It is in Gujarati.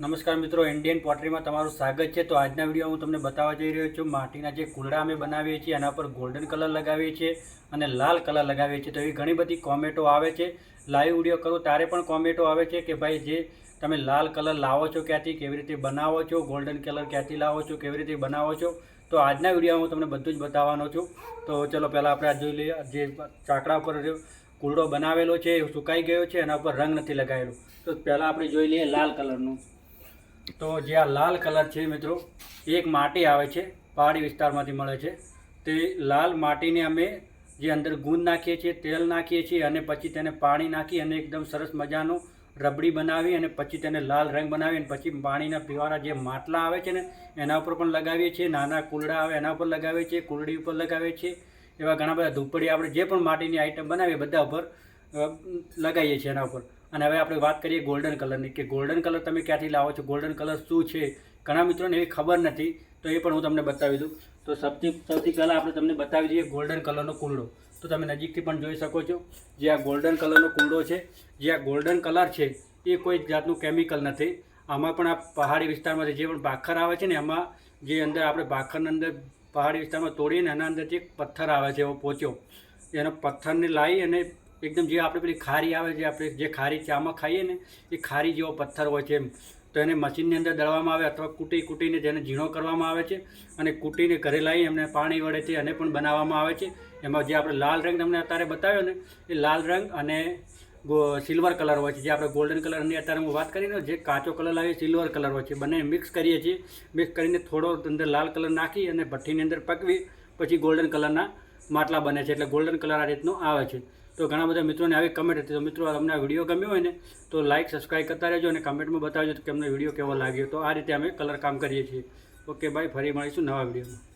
નમસ્કાર મિત્રો ઇન્ડિયન પોટરીમાં તમારું સ્વાગત છે. તો આજના વીડિયો હું તમને બતાવવા જઈ રહ્યો છું, માટીના જે કુલડા અમે બનાવીએ છીએ, એના પર ગોલ્ડન કલર લગાવીએ છીએ અને લાલ કલર લગાવીએ છીએ. તો એવી ઘણી બધી કોમેન્ટો આવે છે. લાઈવ વીડિયો કરું ત્યારે પણ કોમેન્ટો આવે છે કે ભાઈ જે તમે લાલ કલર લાવો છો ક્યાંથી, કેવી રીતે બનાવો છો ગોલ્ડન કલર ક્યાંથી લાવો છો, કેવી રીતે બનાવો છો? તો આજના વિડીયોમાં હું તમને બધું જ બતાવવાનો છું. તો ચલો પહેલાં આપણે આ જોઈ લઈએ જે ચાકડા ઉપર જે કુલડો બનાવેલો છે, એ સુકાઈ ગયો છે, એના ઉપર રંગ નથી લગાવેલો તો પહેલાં આપણે જોઈ લઈએ લાલ કલરનું તો જે આ લાલ કલર છે મિત્રો, એક માટી આવે છે, પહાડી વિસ્તારમાંથી મળે છે. તે લાલ માટીને અમે જે અંદર ગુંદ નાખીએ છીએ, તેલ નાખીએ છીએ અને પછી તેને પાણી નાખી અને એકદમ સરસ મજાનું રબડી બનાવી અને પછી તેને લાલ રંગ બનાવી અને પછી પાણીના પીવાના જે માટલા આવે છે ને, એના ઉપર પણ લગાવીએ છીએ, નાના કુલડા આવે એના ઉપર લગાવીએ છીએ કુલડી ઉપર લગાવીએ છીએ, એવા ઘણા બધા ધૂપડી આપણે જે પણ માટીની આઈટમ બનાવીએ, બધા ઉપર લગાવીએ છીએ એના ઉપર. અને હવે આપણે વાત કરીએ ગોલ્ડન કલરની કે ગોલ્ડન કલર તમે ક્યાંથી લાવો છો? ગોલ્ડન કલર શું છે? ઘણા મિત્રોને એવી ખબર નથી, તો એ પણ હું તમને બતાવી દઉં. તો સૌથી સૌથી પહેલાં આપણે તમને બતાવી દઈએ ગોલ્ડન કલરનો કુંડો. તો તમે નજીકથી પણ જોઈ શકો છો, જે આ ગોલ્ડન કલરનો કુંડો છે, જે આ ગોલ્ડન કલર છે, એ કોઈ જાતનું કેમિકલ નથી. આમાં પણ આ પહાડી વિસ્તારમાંથી જે પણ ભાખર આવે છે ને, એમાં જે અંદર આપણે ભાખરની અંદર પહાડી વિસ્તારમાં તોડીને એના અંદર જે પથ્થર આવે છે, એવો પોચો. એનો પથ્થરને લાવી અને એકદમ જે આપણે પેલી ખારી આવે છે, આપણે જે ખારી ચામાં ખાઈએ ને, એ ખારી જેવો પથ્થર હોય છે એમ. તો એને મશીનની અંદર દળવામાં આવે અથવા કૂટી કૂટીને જેને ઝીણો કરવામાં આવે છે અને કૂટીને ઘરે લાવી એમને પાણી વડેથી અને પણ બનાવવામાં આવે છે. એમાં જે આપણે લાલ રંગ તમને અત્યારે બતાવ્યો ને, એ લાલ રંગ અને સિલ્વર કલર હોય છે. જે આપણે ગોલ્ડન કલરની અત્યારે હું વાત કરીને, જે કાચો કલર લાવીએ સિલ્વર કલર હોય છે. બંને મિક્સ કરીએ છીએ. મિક્સ કરીને થોડો અંદર લાલ કલર નાખી અને ભઠ્ઠીની અંદર પકવી, પછી ગોલ્ડન કલરના માટલા બને છે એટલે ગોલ્ડન કલર આ રીતનો આવે છે. તો ઘણા બધા મિત્રોને આવી કમેન્ટ હતી, તો મિત્રો તમને આ વીડિયો ગમ્યો હોય ને, તો લાઇક સબસ્ક્રાઈબ કરતા રહેજો અને કમેન્ટમાં બતાવજો કે અમને વીડિયો કેવો લાગ્યો. તો આ રીતે અમે કલર કામ કરીએ છીએ. ઓકે ભાઈ ફરી મળીશું નવા વિડીયોમાં